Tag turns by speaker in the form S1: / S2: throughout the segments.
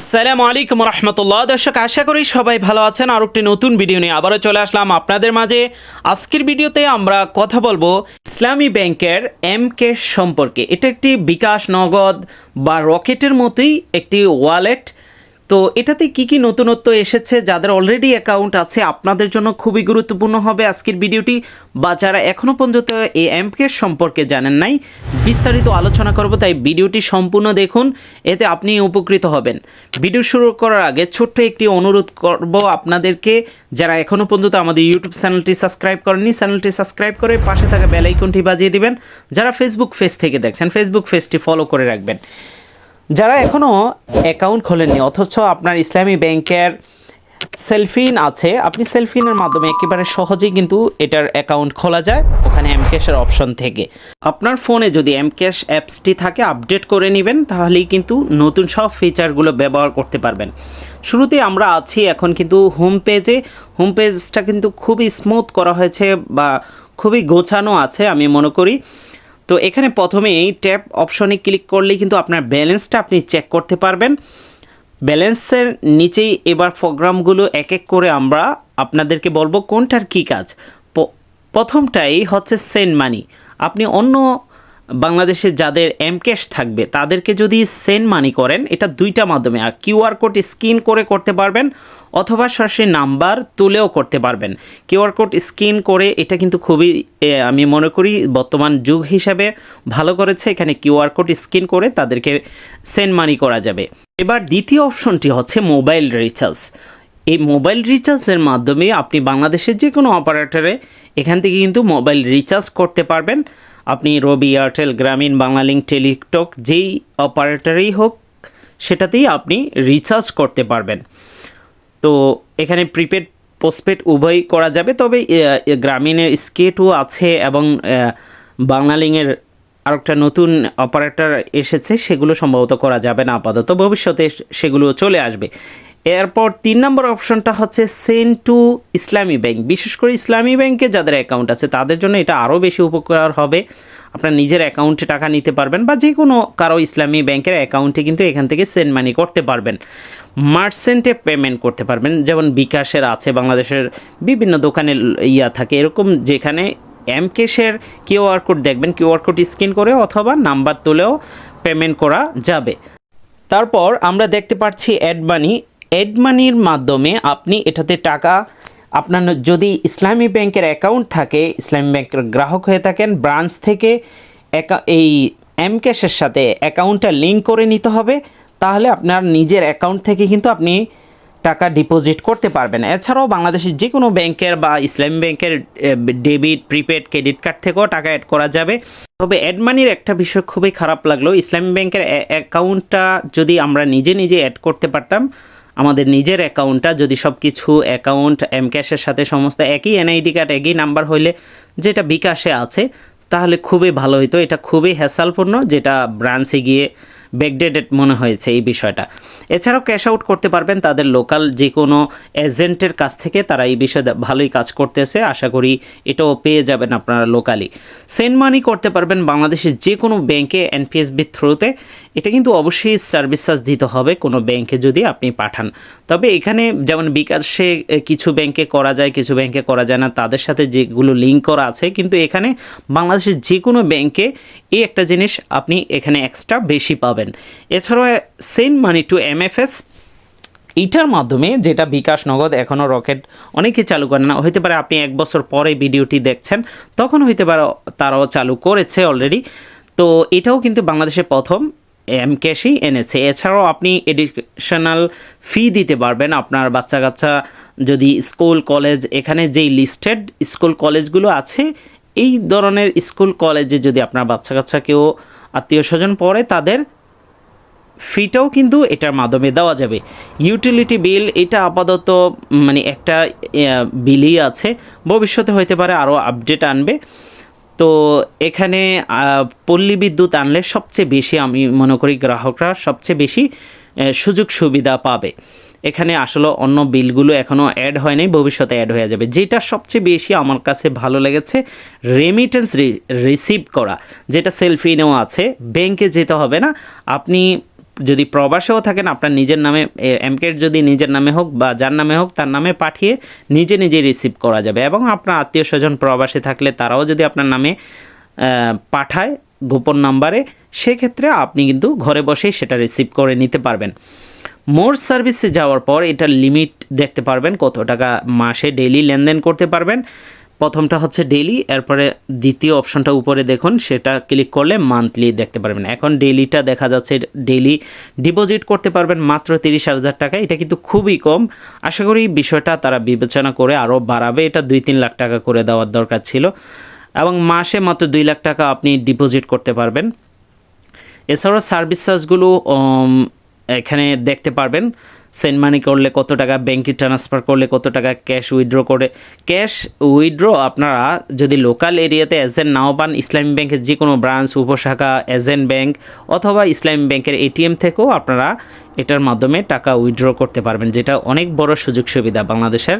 S1: আসসালামু আলাইকুম রহমতুল্লাহ। দর্শক, আশা করি সবাই ভালো আছেন। আর একটি নতুন ভিডিও নিয়ে আবারও চলে আসলাম আপনাদের মাঝে। আজকের ভিডিওতে আমরা কথা বলব ইসলামী ব্যাংকের এম সম্পর্কে। এটা একটি বিকাশ নগদ বা রকেটের মতোই একটি ওয়ালেট। তো এটাতে কি কি নতুনত্ব এসেছে? যাদের অলরেডি অ্যাকাউন্ট আছে, আপনাদের জন্য খুবই গুরুত্বপূর্ণ হবে আজকের ভিডিওটি। বা যারা এখনও পর্যন্ত এই এমকে সম্পর্কে জানেন নাই, বিস্তারিত আলোচনা করব, তাই ভিডিওটি সম্পূর্ণ দেখুন। এতে আপনি উপকৃত হবেন। ভিডিও শুরু করার আগে ছোট্ট একটি অনুরোধ করব আপনাদেরকে। যারা এখনও পর্যন্ত আমাদের ইউটিউব চ্যানেলটি সাবস্ক্রাইব করেননি, চ্যানেলটি সাবস্ক্রাইব করে পাশে থাকা বেল আইকনটি বাজিয়ে দিবেন। যারা ফেসবুক পেজ থেকে দেখছেন ফেসবুক পেজটি ফলো করে রাখবেন। যারা এখনও অ্যাকাউন্ট খোলেননি, অথচ আপনার ইসলামী ব্যাংকের সেলফিন আছে, আপনি সেলফিনের মাধ্যমে একেবারে সহজেই কিন্তু এটার অ্যাকাউন্ট খোলা যায়, ওখানে এমক্যাশের অপশন থেকে। আপনার ফোনে যদি এমক্যাশ অ্যাপসটি থাকে আপডেট করে নেবেন, তাহলেই কিন্তু নতুন সব ফিচারগুলো ব্যবহার করতে পারবেন। শুরুতে আমরা আছি এখন কিন্তু হোম পেজে হোম পেজটা কিন্তু খুবই স্মুথ করা হয়েছে বা খুবই গোছানো আছে, আমি মনে করি। তো এখানে প্রথমেই ট্যাপ অপশনে ক্লিক করলেই কিন্তু আপনার ব্যালেন্সটা আপনি চেক করতে পারবেন। ব্যালেন্সের নিচেই এবার প্রোগ্রামগুলো এক এক করে আমরা আপনাদেরকে বলব কোনটার কী কাজ। প্রথমটাই হচ্ছে সেন্ড মানি আপনি অন্য বাংলাদেশে যাদের এম ক্যাশ থাকবে, তাদেরকে যদি সেন্ড মানি করেন, এটা দুইটা মাধ্যমে, আর কিউআর কোড স্ক্যান করে করতে পারবেন অথবা সরাসরি নাম্বার তুলেও করতে পারবেন। কিউআর কোড স্ক্যান করে এটা কিন্তু খুবই আমি মনে করি বর্তমান যুগ হিসাবে ভালো করেছে। এখানে কিউআর কোড স্ক্যান করে তাদেরকে সেন্ড মানি করা যাবে। এবার দ্বিতীয় অপশনটি হচ্ছে মোবাইল রিচার্জ এই মোবাইল রিচার্জের মাধ্যমে আপনি বাংলাদেশের যে কোনো অপারেটরে এখান থেকে কিন্তু মোবাইল রিচার্জ করতে পারবেন। আপনি রবি এয়ারটেল, গ্রামীণ বাংলালিংক টেলিটক যেই অপারেটারই হোক, সেটাতেই আপনি রিচার্জ করতে পারবেন। তো এখানে প্রিপেড, পোস্টপেড উভয় করা যাবে, তবে গ্রামীণের স্কেটও আছে এবং বাংলালিংয়ের আরেকটা নতুন অপারেটর এসেছে, সেগুলো সম্ভবত করা যাবে না আপাতত। ভবিষ্যতে সেগুলো চলে আসবে। এরপর তিন নম্বর অপশনটা হচ্ছে সেন্ড টু ইসলামী ব্যাংক। বিশেষ করে ইসলামী ব্যাংকে যাদের অ্যাকাউন্ট আছে, তাদের জন্য এটা আরও বেশি উপকার হবে। আপনার নিজের অ্যাকাউন্টে টাকা নিতে পারবেন বা যে কোনো কারও ইসলামী ব্যাংকের অ্যাকাউন্টে কিন্তু এখান থেকে সেন্ড মানি করতে পারবেন। মার্চেন্টে পেমেন্ট করতে পারবেন। যেমন বিকাশের আছে, বাংলাদেশের বিভিন্ন দোকানে ইয়া থাকে, এরকম যেখানে এম কেশের কিউআর কোড দেখবেন কিউআর কোড স্ক্যান করে অথবা নাম্বার তুলেও পেমেন্ট করা যাবে। তারপর আমরা দেখতে পাচ্ছি অ্যাড মানি অ্যাড মানির মাধ্যমে আপনি এটাতে টাকা, আপনার যদি ইসলামী ব্যাংকের অ্যাকাউন্ট থাকে, ইসলামী ব্যাংকের গ্রাহক হয়ে থাকেন ব্রাঞ্চ থেকে এই এম ক্যাশের সাথে অ্যাকাউন্টটা লিঙ্ক করে নিতে হবে, তাহলে আপনার নিজের অ্যাকাউন্ট থেকে কিন্তু আপনি টাকা ডিপোজিট করতে পারবেন। এছাড়াও বাংলাদেশের যে কোনো ব্যাংকের বা ইসলামী ব্যাংকের ডেবিট প্রিপেড ক্রেডিট কার্ড থেকেও টাকা অ্যাড করা যাবে। তবে অ্যাড মানির একটা বিষয় খুবই খারাপ লাগল, ইসলামী ব্যাংকের অ্যাকাউন্টটা যদি আমরা নিজে নিজে অ্যাড করতে পারতাম আমাদের নিজের অ্যাকাউন্টটা যদি সব কিছু অ্যাকাউন্ট এম ক্যাশের সাথে সমস্ত একই এনআইডি কার্ড, একই নাম্বার হইলে যেটা বিকাশে আছে, তাহলে খুবই ভালো হতো এটা খুবই হ্যাসালপূর্ণ যেটা ব্রাঞ্চে গিয়ে ব্যাকডেটেড মনে হয়েছে এই বিষয়টা। এছাড়াও ক্যাশ আউট করতে পারবেন তাদের লোকাল যে কোনো এজেন্টের কাছ থেকে, তারা এই বিষয়ে ভালোই কাজ করতেছে। আশা করি এটাও পেয়ে যাবেন আপনারা লোকালি সেন্ড মানি করতে পারবেন বাংলাদেশের যে কোনো ব্যাংকে এনপিএসবির থ্রুতে এটা কিন্তু অবশ্যই সার্ভিস চার্জ দিতে হবে কোনো ব্যাংকে যদি আপনি পাঠান। তবে এখানে যেমন বিকাশে কিছু ব্যাংকে করা যায়, কিছু ব্যাংকে করা যায় না, তাদের সাথে যেগুলো লিঙ্ক করা আছে, কিন্তু এখানে বাংলাদেশের যে কোনো ব্যাংকে এই একটা জিনিস আপনি এখানে এক্সট্রা বেশি পাবেন। এছাড়াও সেন্ড মানি টু এমএফএস এইটার মাধ্যমে যেটা বিকাশ নগদ এখনও রকেট অনেকে চালু করে না, হইতে পারে আপনি এক বছর পরে ভিডিওটি দেখছেন, তখন হইতে পারে তারাও চালু করেছে অলরেডি তো এটাও কিন্তু বাংলাদেশে প্রথম এম ক্যাশই এনেছে। এছাড়াও আপনি এডিশনাল ফি দিতে পারবেন আপনার বাচ্চা কাচ্চা যদি স্কুল, কলেজ, এখানে যেই লিস্টেড স্কুল, কলেজগুলো আছে, এই ধরনের স্কুল, কলেজে যদি আপনার বাচ্চা কাচ্চা কেউ আত্মীয় স্বজন পড়ে, তাদের ফিটাও কিন্তু এটার মাধ্যমে দেওয়া যাবে। ইউটিলিটি বিল এটা আপাতত মানে একটা বিলই আছে। ভবিষ্যতে হইতে পারে আরও আপডেট আনবে। তো এখানে পল্লী বিদ্যুৎ আনলে সবচেয়ে বেশি আমি মনে করি গ্রাহকরা সবচেয়ে বেশি সুযোগ সুবিধা পাবে। এখানে আসলে অন্য বিলগুলো এখনও অ্যাড হয়নি, ভবিষ্যতে অ্যাড হয়ে যাবে। যেটা সবচেয়ে বেশি আমার কাছে ভালো লেগেছে রেমিটেন্স রিসিভ করা। যেটা সেলফি সেলফিনেও আছে ব্যাংকে যেতে হবে না। আপনি যদি প্রবাসেও থাকেন, আপনার নিজের নামে এমকের যদি নিজের নামে হোক বা যার নামে হোক, তার নামে পাঠিয়ে নিজে নিজে রিসিভ করা যাবে। এবং আপনার আত্মীয় স্বজন প্রবাসে থাকলে তারাও যদি আপনার নামে পাঠায় গোপন নাম্বারে, সেক্ষেত্রে আপনি কিন্তু ঘরে বসেই সেটা রিসিভ করে নিতে পারবেন। মোর সার্ভিসে যাওয়ার পর এটার লিমিট দেখতে পারবেন, কত টাকা মাসে ডেইলি লেনদেন করতে পারবেন। প্রথমটা হচ্ছে ডেইলি এরপরে দ্বিতীয় অপশনটা উপরে দেখুন, সেটা ক্লিক করলে মান্থলি দেখতে পারবেন। এখন ডেইলিটা দেখা যাচ্ছে ডেইলি ডিপোজিট করতে পারবেন মাত্র তিরিশ হাজার টাকা, এটা কিন্তু খুবই কম। আশা করি বিষয়টা তারা বিবেচনা করে আরও বাড়াবে, এটা দুই তিন লাখ টাকা করে দেওয়ার দরকার ছিল। এবং মাসে মাত্র দুই লাখ টাকা আপনি ডিপোজিট করতে পারবেন। এছাড়াও সার্ভিস চার্জগুলো এখানে দেখতে পারবেন। সেন্ড মানি করলে কত টাকা ব্যাংকে ট্রান্সফার করলে কত টাকা ক্যাশ উইথড্র করে ক্যাশ উইথড্র আপনারা যদি লোকাল এরিয়াতে এজেন্ট নাও পান ইসলামী ব্যাংকের যে কোনো ব্রাঞ্চ উপশাখা এজেন্ট ব্যাংক অথবা ইসলামী ব্যাংকের এটিএম থেকেও আপনারা এটার মাধ্যমে টাকা উইথড্র করতে পারবেন, যেটা অনেক বড় সুযোগ সুবিধা বাংলাদেশের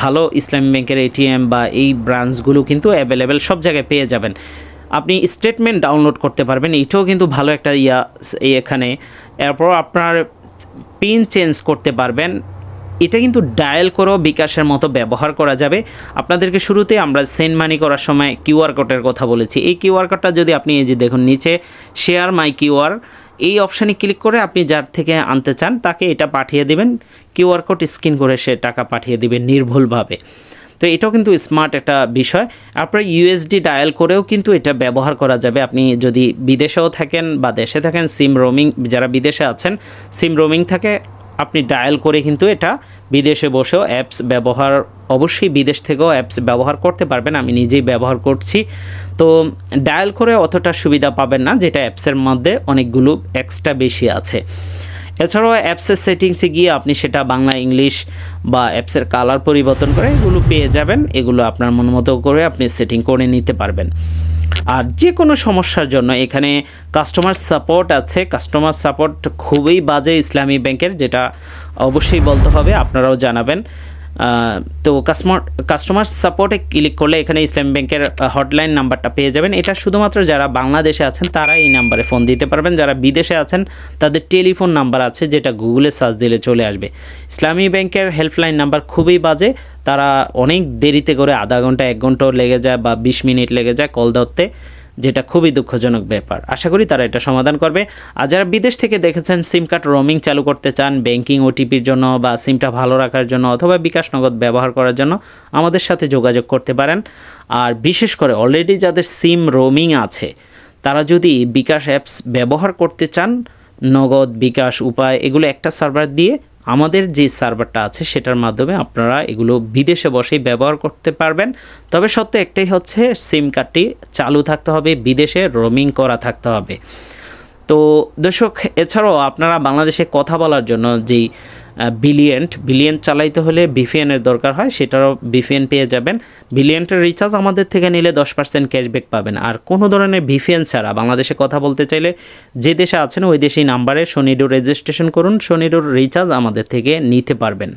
S1: ভালো ইসলামী ব্যাংকের এটিএম বা এই ব্রাঞ্চগুলো কিন্তু অ্যাভেলেবেল সব জায়গায় পেয়ে যাবেন। আপনি স্টেটমেন্ট ডাউনলোড করতে পারবেন, এটাও কিন্তু ভালো একটা ইয়া, এখানে। এরপর আপনার পিন চেঞ্জ করতে পারবেন। এটা কিন্তু ডায়াল করেও বিকাশের মতো ব্যবহার করা যাবে। আপনাদেরকে শুরুতে আমরা সেন্ড মানি করার সময় কিউআর কোডের কথা বলেছি। এই কিউআর কোডটা যদি আপনি এই যে দেখুন নিচে শেয়ার মাই কিউআর এই অপশানে ক্লিক করে আপনি যার থেকে আনতে চান, তাকে এটা পাঠিয়ে দেবেন। কিউআর কোড স্ক্যান করে সে টাকা পাঠিয়ে দেবে নির্ভুলভাবে। তো এটাও কিন্তু স্মার্ট একটা বিষয়। আপনার ইউএসডি ডায়াল করেও কিন্তু এটা ব্যবহার করা যাবে। আপনি যদি বিদেশেও থাকেন বা দেশে থাকেন সিম রোমিং যারা বিদেশে আছেন সিম রোমিং থাকে আপনি ডায়াল করে কিন্তু এটা বিদেশে বসেও অ্যাপস ব্যবহার, অবশ্যই বিদেশ থেকেও অ্যাপস ব্যবহার করতে পারবেন। আমি নিজেই ব্যবহার করছি। তো ডায়াল করে অতটা সুবিধা পাবেন না, যেটা অ্যাপসের মধ্যে অনেকগুলো এক্সট্রা বেশি আছে। এছাড়াও অ্যাপসের সেটিংসে গিয়ে আপনি সেটা বাংলা ইংলিশ বা অ্যাপসের কালার পরিবর্তন করে এগুলো পেয়ে যাবেন। এগুলো আপনার মন মতো করে আপনি সেটিং করে নিতে পারবেন। আর যে কোনো সমস্যার জন্য এখানে কাস্টমার সাপোর্ট আছে। কাস্টমার সাপোর্ট খুবই বাজে ইসলামী ব্যাংকের, যেটা অবশ্যই বলতে হবে, আপনারাও জানাবেন। তো কাস্টমার কাস্টমার সাপোর্টে ক্লিক করলে এখানে ইসলামী ব্যাংকের হটলাইন নাম্বারটা পেয়ে যাবেন। এটা শুধুমাত্র যারা বাংলাদেশে আছেন তারা এই নাম্বারে ফোন দিতে পারবেন। যারা বিদেশে আছেন, তাদের টেলিফোন নাম্বার আছে, যেটা গুগলে সার্চ দিলে চলে আসবে। ইসলামী ব্যাংকের হেল্পলাইন নাম্বার খুবই বাজে। তারা অনেক দেরিতে করে আধা ঘণ্টা, এক ঘন্টাও লেগে যায় বা বিশ মিনিট লেগে যায় কল ধরতে। যেটা খুবই দুঃখজনক ব্যাপার। আশা করি তারা এটা সমাধান করবে। আর যারা বিদেশ থেকে দেখেছেন সিম কার্ড রোমিং চালু করতে চান, ব্যাংকিং, ওটিপির জন্য বা সিমটা ভালো রাখার জন্য অথবা বিকাশ নগদ ব্যবহার করার জন্য আমাদের সাথে যোগাযোগ করতে পারেন। আর বিশেষ করে অলরেডি যাদের সিম রোমিং আছে, তারা যদি বিকাশ অ্যাপস ব্যবহার করতে চান, নগদ, বিকাশ, উপায়, এগুলো একটা সার্ভার দিয়ে আমাদের যে সার্ভারটা আছে সেটার মাধ্যমে আপনারা এগুলো বিদেশে বসেই ব্যবহার করতে পারবেন। তবে সত্য একটাই হচ্ছে সিম কার্ডটি চালু থাকতে হবে, বিদেশে রোমিং করা থাকতে হবে। তো দর্শক, এছাড়াও আপনারা বাংলাদেশে কথা বলার জন্য যেই বিলিয়েন্ট বিলিয়েন্ট চালাইতে হলে বিফিএনের দরকার হয়, সেটারও বিফিএন পেয়ে যাবেন। বিলিয়েন্টের রিচার্জ আমাদের থেকে নিলে দশ পার্সেন্ট ক্যাশব্যাক পাবেন। আর কোনো ধরনের বিফিএন ছাড়া, বাংলাদেশে কথা বলতে চাইলে যে দেশে আছেন ওই দেশেই নাম্বারে শনিডোর রেজিস্ট্রেশন করুন। শনিডোর রিচার্জ আমাদের থেকে নিতে পারবেন।